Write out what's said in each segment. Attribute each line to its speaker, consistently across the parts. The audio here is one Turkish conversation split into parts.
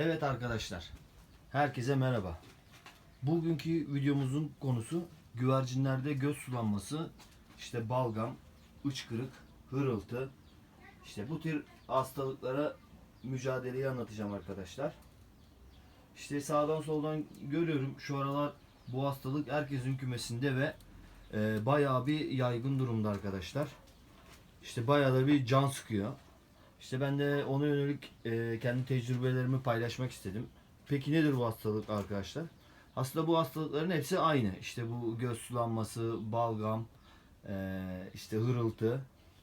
Speaker 1: Evet arkadaşlar. Herkese merhaba. Bugünkü videomuzun konusu güvercinlerde göz sulanması, işte balgam, ıçkırık, hırıltı. İşte bu tür hastalıklara mücadeleyi anlatacağım arkadaşlar. İşte sağdan soldan görüyorum şu aralar bu hastalık herkesin kümesinde ve e, bayağı bir yaygın durumda arkadaşlar. İşte bayağı da bir can sıkıyor. İşte ben de ona yönelik e, kendi tecrübelerimi paylaşmak istedim. Peki nedir bu hastalık arkadaşlar? Aslında bu hastalıkların hepsi aynı. İşte bu göz sulanması, balgam, e, işte hırıltı.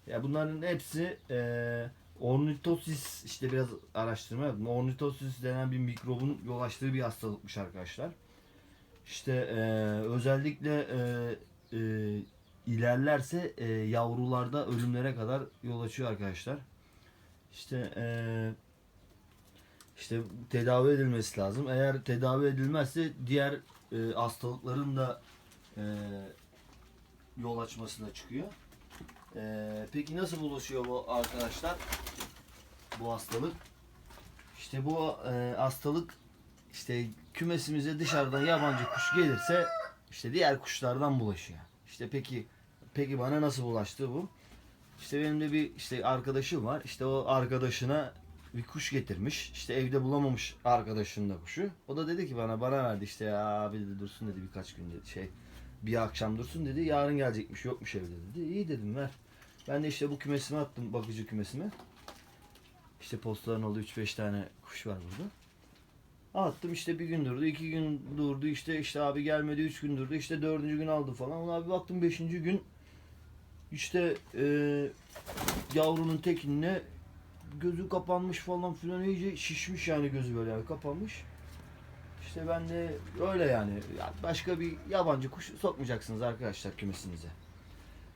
Speaker 1: Ya bunların hepsi e, ornitosis işte biraz araştırma yaptım. Ornitosis denen bir mikrobun yol açtığı bir hastalıkmış arkadaşlar. İşte e, özellikle e, e, ilerlerse e, yavrularda ölümlere kadar yol açıyor arkadaşlar. İşte eee, işte tedavi edilmesi lazım. Eğer tedavi edilmezse diğer eee, hastalıkların da eee, yol açmasına çıkıyor. Eee, peki nasıl bulaşıyor bu arkadaşlar? Bu hastalık. İşte bu eee, hastalık işte kümesimize dışarıdan yabancı kuş gelirse işte diğer kuşlardan bulaşıyor. İşte peki peki bana nasıl bulaştı bu? İşte benim de bir işte arkadaşım var. İşte o arkadaşına bir kuş getirmiş. İşte evde bulamamış arkadaşının da kuşu. O da dedi ki bana bana verdi işte ya abi dedi dursun dedi birkaç gün dedi şey bir akşam dursun dedi. Yarın gelecekmiş yokmuş evde dedi. İyi dedim ver. Ben de işte bu kümesime attım bakıcı kümesime. İşte postaların olduğu 3-5 tane kuş var burada. Attım işte bir gün durdu, iki gün durdu, işte işte abi gelmedi, üç gün durdu, işte dördüncü gün aldı falan. Ona abi baktım beşinci gün işte e, yavrunun tekinine gözü kapanmış falan filan iyice şişmiş yani gözü böyle yani kapanmış. İşte ben de öyle yani. Ya başka bir yabancı kuş sokmayacaksınız arkadaşlar kümesinize.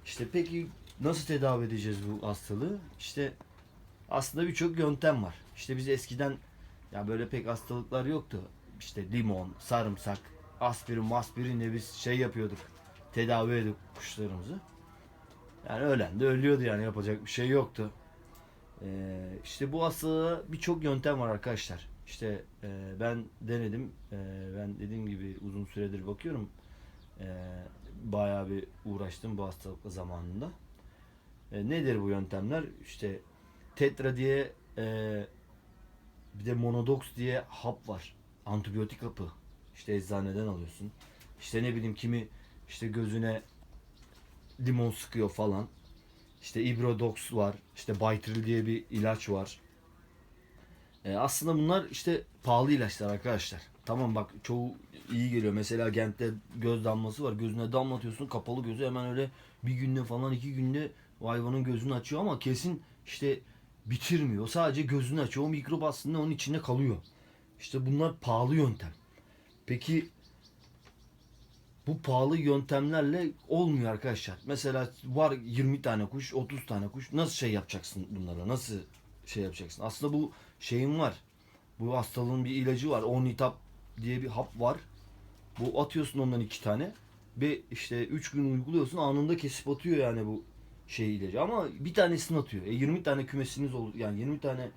Speaker 1: İşte peki nasıl tedavi edeceğiz bu hastalığı? İşte aslında birçok yöntem var. İşte biz eskiden ya böyle pek hastalıklar yoktu. İşte limon, sarımsak, aspirin, maspirinle biz şey yapıyorduk. Tedavi ediyorduk kuşlarımızı. Yani ölen de ölüyordu yani yapacak bir şey yoktu. Ee, işte bu hastalığa birçok yöntem var arkadaşlar. İşte e, ben denedim. E, ben dediğim gibi uzun süredir bakıyorum. E, bayağı bir uğraştım bu hastalıkla zamanında. E, nedir bu yöntemler? İşte tetra diye e, bir de monodox diye hap var. Antibiyotik hapı. İşte eczaneden alıyorsun. İşte ne bileyim kimi işte gözüne limon sıkıyor falan. İşte Ibrodox var. İşte Bytril diye bir ilaç var. E, aslında bunlar işte pahalı ilaçlar arkadaşlar. Tamam bak çoğu iyi geliyor. Mesela Gent'te göz damlası var. Gözüne damlatıyorsun kapalı gözü hemen öyle bir günde falan iki günde hayvanın gözünü açıyor ama kesin işte bitirmiyor. Sadece gözünü açıyor. O mikrop aslında onun içinde kalıyor. İşte bunlar pahalı yöntem. Peki bu pahalı yöntemlerle olmuyor arkadaşlar. Mesela var 20 tane kuş, 30 tane kuş. Nasıl şey yapacaksın bunlara? Nasıl şey yapacaksın? Aslında bu şeyin var. Bu hastalığın bir ilacı var. Onitap diye bir hap var. Bu atıyorsun ondan iki tane. Ve işte 3 gün uyguluyorsun anında kesip atıyor yani bu şey ilacı. Ama bir tanesini atıyor. E 20 tane kümesiniz olur. Yani 20 tane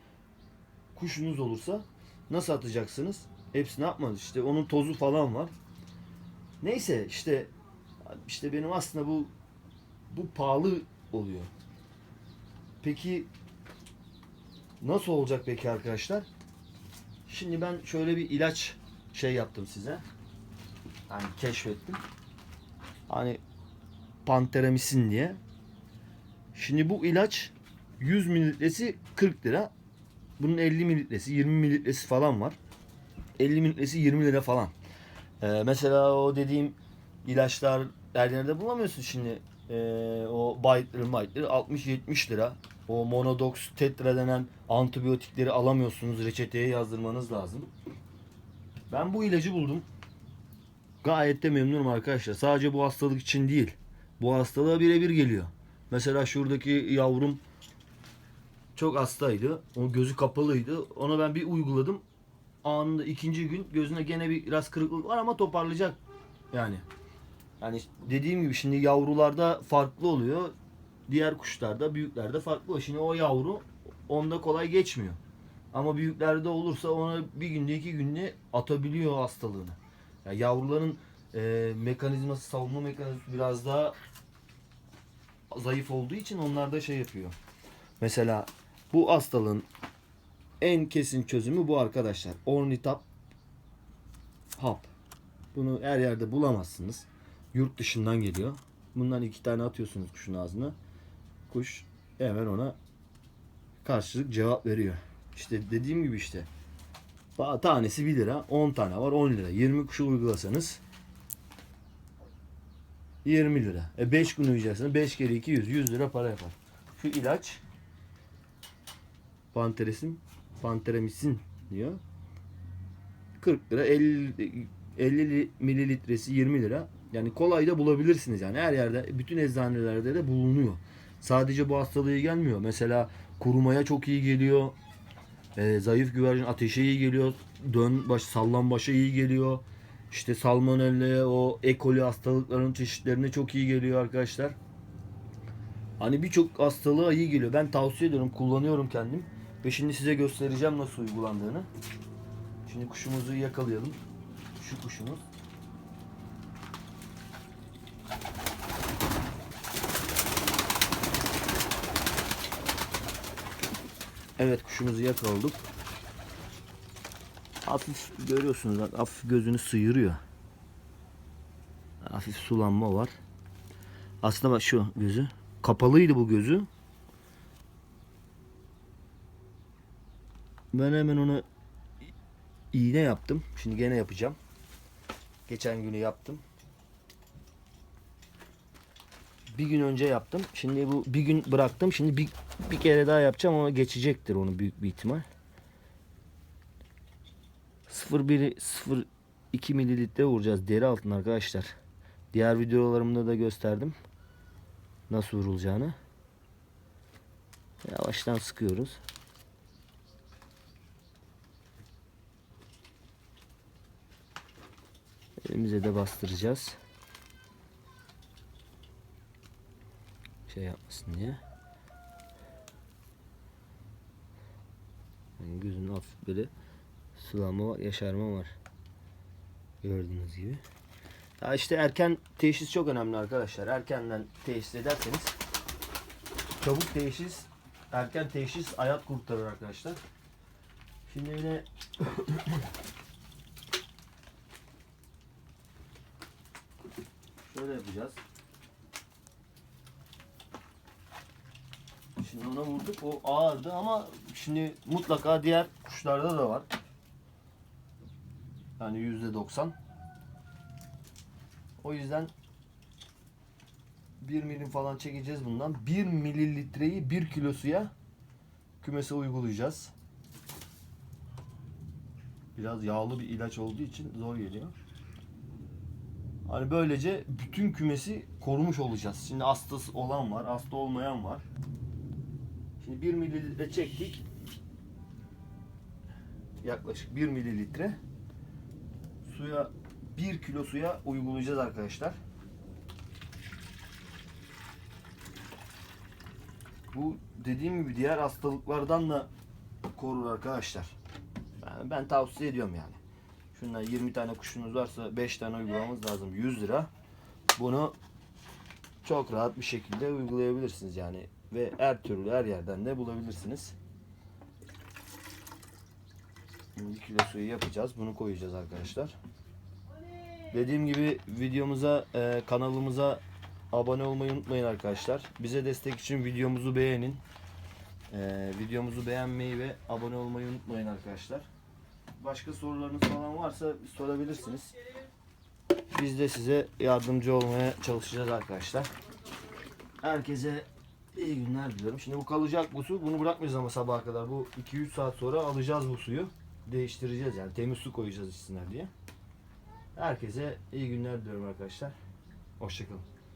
Speaker 1: kuşunuz olursa nasıl atacaksınız? Hepsini yapmaz. İşte onun tozu falan var. Neyse işte işte benim aslında bu bu pahalı oluyor. Peki nasıl olacak peki arkadaşlar? Şimdi ben şöyle bir ilaç şey yaptım size. Hani keşfettim. Hani panteramisin diye. Şimdi bu ilaç 100 mililitresi 40 lira. Bunun 50 mililitresi 20 mililitresi falan var. 50 mililitresi 20 lira falan. Ee, mesela o dediğim ilaçlar her yerde bulamıyorsun şimdi. Ee, o Bytler, Mytler 60-70 lira. O Monodox, Tetra denen antibiyotikleri alamıyorsunuz. Reçeteye yazdırmanız lazım. Ben bu ilacı buldum. Gayet de memnunum arkadaşlar. Sadece bu hastalık için değil. Bu hastalığa birebir geliyor. Mesela şuradaki yavrum çok hastaydı. O gözü kapalıydı. Ona ben bir uyguladım anında ikinci gün gözüne gene bir biraz kırıklık var ama toparlayacak yani. Yani dediğim gibi şimdi yavrularda farklı oluyor. Diğer kuşlarda, büyüklerde farklı. Şimdi o yavru onda kolay geçmiyor. Ama büyüklerde olursa ona bir günde iki günde atabiliyor hastalığını. Yani yavruların e, mekanizması, savunma mekanizması biraz daha zayıf olduğu için onlar da şey yapıyor. Mesela bu hastalığın en kesin çözümü bu arkadaşlar. Ornitap hap. Bunu her yerde bulamazsınız. Yurt dışından geliyor. Bundan iki tane atıyorsunuz kuşun ağzına. Kuş hemen ona karşılık cevap veriyor. İşte dediğim gibi işte. Tanesi 1 lira. 10 tane var 10 lira. 20 kuşu uygulasanız 20 lira. E 5 gün uyuyacaksınız. 5 kere 200. 100 lira para yapar. Şu ilaç Panteresin Panteramisin diyor. 40 lira 50 50 mililitresi 20 lira. Yani kolay da bulabilirsiniz yani her yerde bütün eczanelerde de bulunuyor. Sadece bu hastalığı gelmiyor. Mesela kurumaya çok iyi geliyor. Ee, zayıf güvercin ateşe iyi geliyor. Dön baş sallan başa iyi geliyor. İşte salmonella o E. coli hastalıkların çeşitlerine çok iyi geliyor arkadaşlar. Hani birçok hastalığa iyi geliyor. Ben tavsiye ediyorum, kullanıyorum kendim. Ve şimdi size göstereceğim nasıl uygulandığını. Şimdi kuşumuzu yakalayalım. Şu kuşumuz. Evet kuşumuzu yakaladık. Hafif görüyorsunuz bak hafif gözünü sıyırıyor. Hafif sulanma var. Aslında bak şu gözü. Kapalıydı bu gözü. Ben hemen ona iğne yaptım. Şimdi gene yapacağım. Geçen günü yaptım. Bir gün önce yaptım. Şimdi bu bir gün bıraktım. Şimdi bir, bir kere daha yapacağım ama geçecektir onu büyük bir ihtimal. 0,1 0,2 mililitre vuracağız deri altına arkadaşlar. Diğer videolarımda da gösterdim. Nasıl vurulacağını. Yavaştan sıkıyoruz. Elimize de bastıracağız. Şey yapmasın diye. Yani gözünün hafif böyle sulanma var, yaşarma var. Gördüğünüz gibi. Ya işte erken teşhis çok önemli arkadaşlar. Erkenden teşhis ederseniz çabuk teşhis, erken teşhis hayat kurtarır arkadaşlar. Şimdi yine şöyle yapacağız. Şimdi ona vurduk. O ağırdı ama şimdi mutlaka diğer kuşlarda da var. Yani yüzde doksan. O yüzden 1 milim falan çekeceğiz bundan. 1 mililitreyi 1 kilo suya kümese uygulayacağız. Biraz yağlı bir ilaç olduğu için zor geliyor. Hani böylece bütün kümesi korumuş olacağız. Şimdi hastası olan var, hasta olmayan var. Şimdi 1 mililitre çektik. Yaklaşık 1 mililitre suya 1 kilo suya uygulayacağız arkadaşlar. Bu dediğim gibi diğer hastalıklardan da korur arkadaşlar. Ben, ben tavsiye ediyorum yani. Şundan 20 tane kuşunuz varsa 5 tane uygulamamız lazım. 100 lira. Bunu çok rahat bir şekilde uygulayabilirsiniz yani. Ve her türlü her yerden de bulabilirsiniz. 1 kilo suyu yapacağız. Bunu koyacağız arkadaşlar. Dediğim gibi videomuza, e, kanalımıza abone olmayı unutmayın arkadaşlar. Bize destek için videomuzu beğenin. E, videomuzu beğenmeyi ve abone olmayı unutmayın arkadaşlar. Başka sorularınız falan varsa sorabilirsiniz. Biz de size yardımcı olmaya çalışacağız arkadaşlar. Herkese iyi günler diliyorum. Şimdi bu kalacak bu su. Bunu bırakmayacağız ama sabaha kadar. Bu 2-3 saat sonra alacağız bu suyu. Değiştireceğiz yani. Temiz su koyacağız içsinler diye. Herkese iyi günler diliyorum arkadaşlar. Hoşçakalın.